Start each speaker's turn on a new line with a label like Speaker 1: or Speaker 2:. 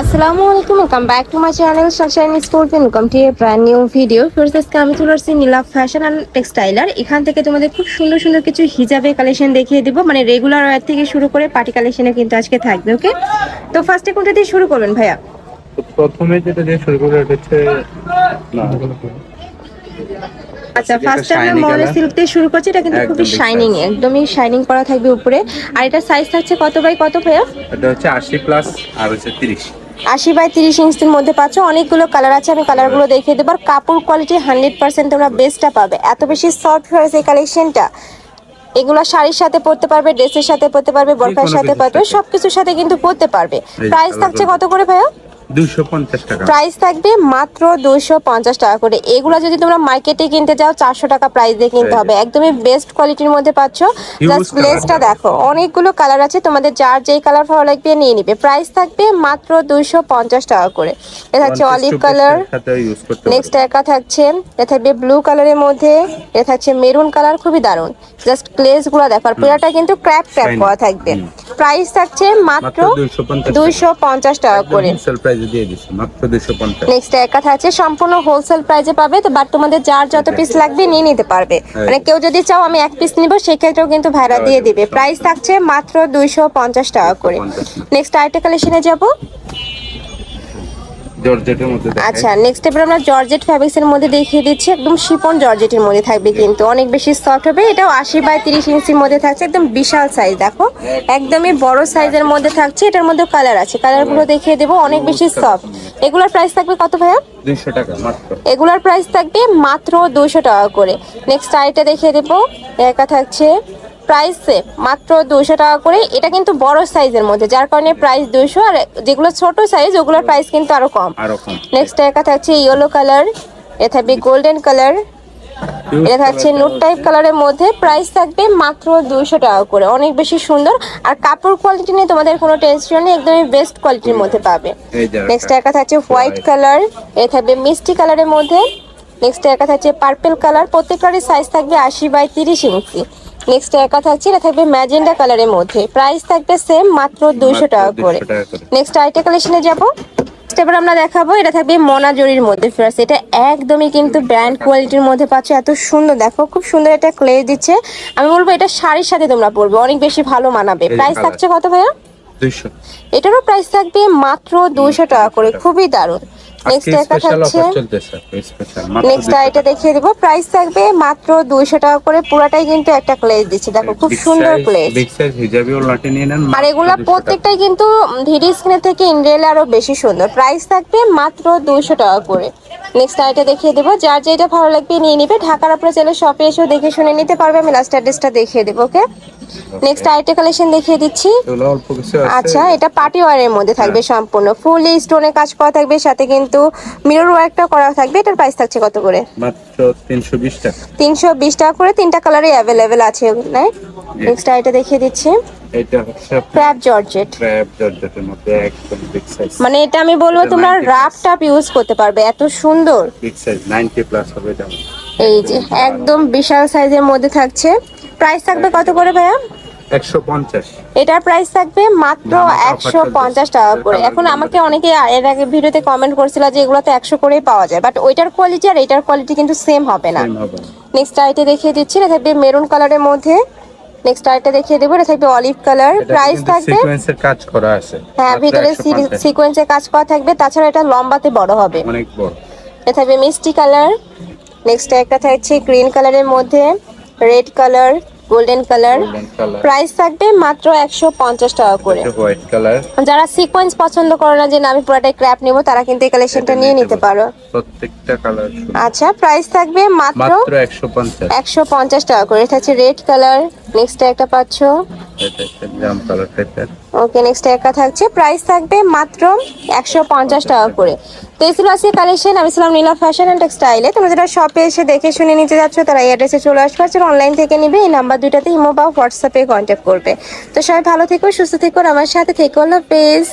Speaker 1: আসসালামু আলাইকুম welcome back to my channel sunshine sport welcome to a brand new video first আজকে আমি চলে আসছি নীলা ফ্যাশন অ্যান্ড টেক্সটাইলার এখান থেকে তোমাদের খুব সুন্দর সুন্দর কিছু হিজাবে কালেকশন দেখিয়ে দিব। মানে রেগুলার ওয়ার থেকে শুরু করে পার্টি কালেকশনে কিন্তু আজকে থাকবে ওকে তো ফার্স্টে কোনটা দিয়ে শুরু করবেন ভাইয়া?
Speaker 2: প্রথমে যেটা দিয়ে শুরু করে ওটা হচ্ছে
Speaker 1: আচ্ছা ফার্স্টে আমরা
Speaker 2: shiny
Speaker 1: সিল্ক দিয়ে শুরু করছি এটা কিন্তু খুবই শাইনিং একদমই শাইনিং করা থাকবে উপরে। আর এটা সাইজ থাকছে কত বাই কত ভাইয়া?
Speaker 2: এটা হচ্ছে আশি প্লাস আর হচ্ছে তিরিশ।
Speaker 1: আশি বাই তিরিশ ইঞ্চির মধ্যে পাচ্ছ। অনেকগুলো কালার আছে আমি কালারগুলো দেখিয়ে দেবো। আর কাপড় কোয়ালিটি হান্ড্রেড পার্সেন্ট তোমরা বেস্টটা পাবে। এত বেশি সফট হয়েছে এই কালেকশনটা এগুলো শাড়ির সাথে পরতে পারবে ড্রেসের সাথে পরতে পারবে
Speaker 2: বরফের
Speaker 1: সাথে পারবে। সবকিছুর সাথে কিন্তু পরতে পারবে। প্রাইস থাকছে কত করে ভাইয়া?
Speaker 2: টাকা।
Speaker 1: প্রাইস থাকবে মাত্র দুইশো পঞ্চাশ টাকা করে। এগুলো যদি তোমরা মার্কেটে কিনতে যাও চারশো টাকা প্রাইস দিয়ে কিনতে হবে। একদমই বেস্ট কোয়ালিটির মধ্যে পাচ্ছ। Just
Speaker 2: colour।
Speaker 1: লেসটা দেখো অনেকগুলো কালার আছে। তোমাদের যার যেই কালার ভালো লাগবে নিয়ে নিবে। প্রাইস থাকবে মাত্র দুইশো পঞ্চাশ টাকা করে। এটা হচ্ছে অলিভ কালার নেক্সট একা থাকছে। এটা থাকবে ব্লু কালারের মধ্যে। এটা থাকছে মেরুন কালার খুবই দারুণ জাস্ট গ্লেজগুলো দেখো। আর পুরোটা কিন্তু ক্র্যাপ ক্র্যাপ করা থাকবে। প্রাইস থাকছে মাত্র
Speaker 2: মাত্র 250
Speaker 1: দুইশো পঞ্চাশ টাকা করে।
Speaker 2: আছে
Speaker 1: নেক্সট একা থাকছে সম্পূর্ণ হোলসেল প্রাইসে পাবে তো বাট তোমাদের যার যত পিস লাগবে নিয়ে নিতে পারবে। মানে কেউ যদি চাও আমি এক পিস নিব সেক্ষেত্রেও কিন্তু ভাড়া দিয়ে দিবে। প্রাইস থাকছে মাত্র দুইশো পঞ্চাশ টাকা করে। নেক্সট আরেকটা কালেকশনে যাব।
Speaker 2: জর্জেটের মধ্যে
Speaker 1: আচ্ছা নেক্সট এবার আমরা জর্জেট ফ্যাব্রিক্স এর মধ্যে দেখিয়ে দিচ্ছি। একদম শিপন জর্জেটের মধ্যে থাকবে কিন্তু অনেক বেশি সফট হবে। এটাও আশি বাই তিরিশ ইঞ্চির মধ্যে থাকছে একদম বিশাল সাইজ দেখো। একদমই বড় সাইজের মধ্যে থাকছে এটার মধ্যে কালার আছে। কালারগুলো দেখিয়ে দেবো অনেক বেশি সফট এগুলোর প্রাইস থাকবে কত ভাইয়া?
Speaker 2: দুইশো টাকা মাত্র।
Speaker 1: এগুলোর প্রাইস থাকবে মাত্র দুশো টাকা করে। নেক্সট আইটা দেখিয়ে দেবো একা থাকছে। প্রাইস মাত্র দুশো টাকা করে এটা কিন্তু বড় সাইজের মধ্যে যার কারণে প্রাইস দুশো আর যেগুলো ছোট সাইজ ওগুলোর প্রাইস কিন্তু আরও কম। নেক্সট একা থাকছে ইয়েলো কালার এটা থাকবে গোল্ডেন কালার এটা থাকছে নোট টাইপ কালারের মধ্যে প্রাইস থাকবে মাত্র দুশো টাকা করে অনেক বেশি সুন্দর। আর কাপড় কোয়ালিটি নিয়ে তোমাদের কোনো টেনশন নেই একদমই বেস্ট কোয়ালিটির মধ্যে পাবে। নেক্সট একা থাকছে হোয়াইট কালার এটা থাকবে মিষ্টি কালারের মধ্যে। নেক্সট একা থাকছে পার্পল কালার প্রত্যেকটারই সাইজ থাকবে আশি বাই তিরিশ ইঞ্চি নেক্সট একা থাকছে এটা থাকবে ম্যাজেন্ডা কালারের মধ্যে। প্রাইস থাকবে সেম মাত্র দুইশো টাকা করে। নেক্সট আইটা কালেকশনে যাব। এবার আমরা দেখাবো এটা থাকবে মোনা জরির মধ্যে ফিরাস এটা একদমই কিন্তু ব্র্যান্ড কোয়ালিটির মধ্যে পাচ্ছ এত সুন্দর। দেখো খুব সুন্দর একটা ক্লে দিচ্ছে। আমি বলব এটা শাড়ির সাথে তোমরা পরবে অনেক বেশি ভালো মানাবে। প্রাইস থাকছে কত ভাইয়া? এটারও প্রাইস থাকবে মাত্র দুশো টাকা করে খুবই দারুণ। নেক্সট
Speaker 2: আজকে
Speaker 1: একা থাকছে নেক্সট
Speaker 2: 200
Speaker 1: আইটা দেখিয়ে দিব। প্রাইস থাকবে মাত্র দুইশো টাকা করে। পুরাটাই কিন্তু একটা ক্লেজ দিচ্ছে। দেখো খুব সুন্দর ক্লেজ
Speaker 2: হিজাবি নিয়ে নেন
Speaker 1: আর এগুলা প্রত্যেকটাই কিন্তু ভিডিও স্ক্রিনের থেকে ইন্ডিয়ালে আরও বেশি সুন্দর। প্রাইস থাকবে মাত্র দুইশো টাকা করে। নেক্সট আইটা দেখিয়ে দেবো। যার যেটা ভালো লাগবে নিয়ে নিবে। ঢাকার আপনার চাইলে শপে এসেও দেখে শুনে নিতে পারবে। আমি লাস্ট অ্যাড্রেসটা দেখিয়ে দেবো ওকে নেক্সট আইটা কালেকশন দেখিয়ে দিচ্ছি। আচ্ছা এটা পার্টি ওয়ারের মধ্যে থাকবে সম্পূর্ণ। ফুলি স্টোনে কাজ করা থাকবে সাথে কিন্তু মিরর ওয়ার্কটা করা থাকবে। এটার প্রাইস থাকছে কত করে?
Speaker 2: মাত্র তিনশো বিশ টাকা।
Speaker 1: তিনশো বিশ টাকা করে তিনটা কালারই অ্যাভেলেবেল আছে ওগুলোয় নেক্সট আইটা দেখিয়ে দিচ্ছি।
Speaker 2: এটা হচ্ছে
Speaker 1: ক্র্যাপ জর্জেট
Speaker 2: ট্র্যাপ জর্জেটের মধ্যে একদম বিগ সাইজ
Speaker 1: মানে এটা আমি বলব তোমরা রাফ টাপ ইউজ করতে পারবে এত সুন্দর।
Speaker 2: বিগ সাইজ নাইনটি প্লাস হবে এটা।
Speaker 1: এই যে একদম বিশাল সাইজের মধ্যে থাকছে। প্রাইস থাকবে কত করে ভাইয়া? এটার প্রাইস থাকবে মাত্র একশো পঞ্চাশ টাকা করে। এখন আমাকে অনেকে এর আগে ভিডিওতে কমেন্ট করছিল যে এগুলোতে একশো করেই পাওয়া যায়। বাট ওইটার কোয়ালিটি আর এটার কোয়ালিটি কিন্তু সেম হবে না। নেক্সট আইটে দেখিয়ে দিচ্ছি এটা থাকবে মেরুন কালারের মধ্যে। নেক্সট আরেকটা দেখিয়ে দেবো এটা থাকবে অলিভ কালার প্রাইস থাকবে
Speaker 2: সিকোয়েন্সের কাজ করা আছে।
Speaker 1: হ্যাঁ ভিতরে
Speaker 2: 150
Speaker 1: সিকোয়েন্সের কাজ করা থাকবে তাছাড়া এটা লম্বাতে বড় হবে।
Speaker 2: অনেক বড়।
Speaker 1: এটা থাকবে মিষ্টি কালার নেক্সট একটা থাকছে গ্রিন কালারের মধ্যে red colour golden colour price থাকবে মাত্র একশো পঞ্চাশ টাকা করে। যারা সিকোয়েন্স পছন্দ করো না যে আমি পুরোটাই ক্র্যাপ নেব তারা কিন্তু এই কালেকশনটা নিয়ে নিতে পারো।
Speaker 2: প্রত্যেকটা কালার
Speaker 1: আচ্ছা প্রাইস থাকবে মাত্র
Speaker 2: মাত্র একশো পঞ্চাশ।
Speaker 1: একশো পঞ্চাশ টাকা করে। এটা হচ্ছে রেড কালার নেক্সট একটা পাচ্ছ। ওকে নেক্সট একা থাকছে। প্রাইস থাকবে মাত্র একশো পঞ্চাশ টাকা করে। তো এই কালেকশন আমি ছিলাম নীলা ফ্যাশন অ্যান্ড টেক্সটাইলে তোমরা যারা শপে এসে দেখে শুনে নিতে যাচ্ছ, তারা এই অ্যাড্রেসে চলে আসবে। আর অনলাইন থেকে নিবে, এই নাম্বার দুইটাতে ইমো বা হোয়াটসঅ্যাপে কন্ট্যাক্ট করবে। তো সবাই ভালো থেকো, সুস্থ থেকো আমার সাথে থেকো, আল্লাহ হাফেজ।